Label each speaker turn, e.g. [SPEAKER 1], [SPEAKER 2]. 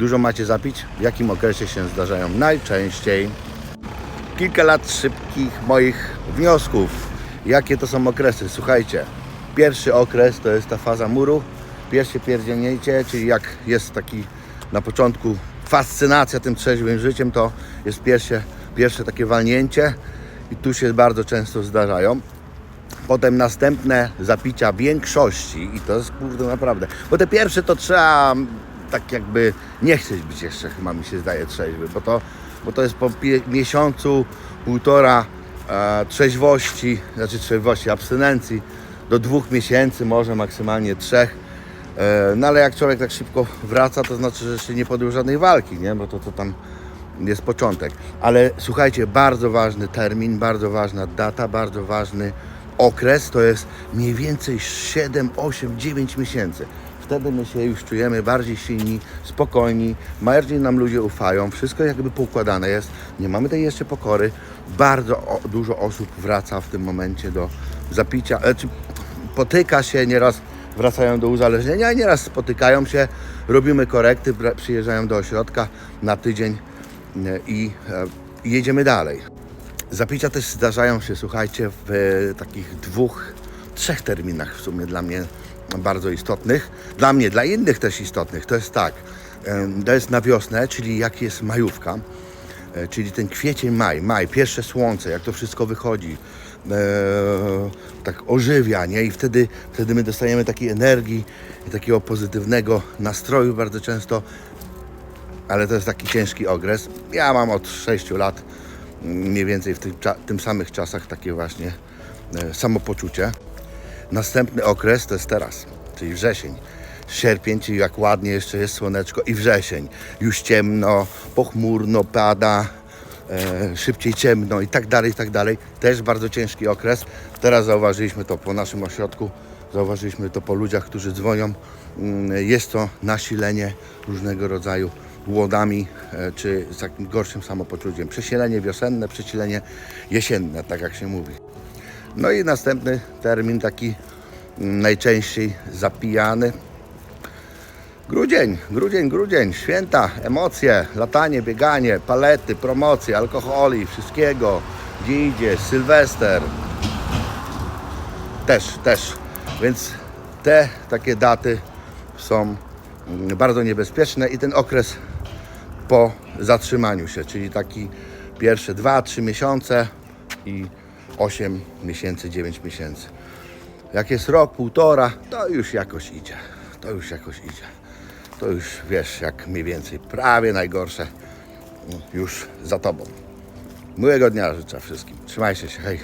[SPEAKER 1] Dużo macie zapić? W jakim okresie się zdarzają najczęściej? Kilka lat szybkich moich wniosków. Jakie to są okresy? Słuchajcie, pierwszy okres to jest ta faza muru, pierwsze pierdzielnięcie, czyli jak jest taki na początku fascynacja tym trzeźwym życiem, to jest pierwsze, pierwsze takie walnięcie i tu się bardzo często zdarzają. Potem następne zapicia większości i to jest kurde naprawdę. Bo te pierwsze to trzeba tak jakby nie chcieć być jeszcze chyba mi się zdaje trzeźwy, bo to, bo to jest po miesiącu, półtora e, trzeźwości, znaczy trzeźwości, abstynencji do dwóch miesięcy, może maksymalnie trzech. E, no ale jak człowiek tak szybko wraca, to znaczy, że jeszcze nie podjął żadnej walki, nie? Bo to, to tam jest początek. Ale słuchajcie, bardzo ważny termin, bardzo ważna data, bardzo ważny okres, to jest mniej więcej 7, 8, 9 miesięcy. Wtedy my się już czujemy bardziej silni, spokojni, bardziej nam ludzie ufają, wszystko jakby poukładane jest, nie mamy tej jeszcze pokory. Bardzo dużo osób wraca w tym momencie do zapicia, znaczy potyka się nieraz wracają do uzależnienia, nieraz spotykają się, robimy korekty, przyjeżdżają do ośrodka na tydzień e, i e, i jedziemy dalej. Zapicia też zdarzają się, słuchajcie, w e, takich dwóch, trzech terminach w sumie dla mnie bardzo istotnych. Dla mnie, dla innych też istotnych. To jest tak, to jest na wiosnę, czyli jak jest majówka, e, czyli ten kwiecień, maj, maj, pierwsze słońce, jak to wszystko wychodzi, e, tak ożywia, nie? I wtedy, wtedy my dostajemy takiej energii, takiego pozytywnego nastroju bardzo często ale to jest taki ciężki okres. Ja mam od 6 lat mm, mniej więcej w tym, cza- tym samych czasach takie właśnie e, samopoczucie. Następny okres to jest teraz, czyli wrzesień. Sierpień, czyli jak ładnie jeszcze jest słoneczko i wrzesień. Już ciemno, pochmurno, pada, e, szybciej ciemno i tak dalej, i tak dalej. Też bardzo ciężki okres. Teraz zauważyliśmy to po naszym ośrodku, zauważyliśmy to po ludziach, którzy dzwonią. Mm, Jest to nasilenie różnego rodzaju głodami e, czy z takim gorszym samopoczuciem. Przesilenie wiosenne, przesilenie jesienne, tak jak się mówi. No i następny termin taki najczęściej zapijany. Grudzień, grudzień, grudzień, święta, emocje, latanie, bieganie, palety, promocje, alkoholi, wszystkiego. Gdzie idzie, Sylwester. Też, też. Więc te takie daty są mm, bardzo niebezpieczne i ten okres po zatrzymaniu się, czyli taki pierwsze 2-3 miesiące i 8 miesięcy, 9 miesięcy. Jak jest rok, półtora, to już jakoś idzie. To już jakoś idzie. To już wiesz, jak mniej więcej prawie najgorsze mm, już za tobą. Miłego dnia życzę wszystkim. Trzymajcie się, hej.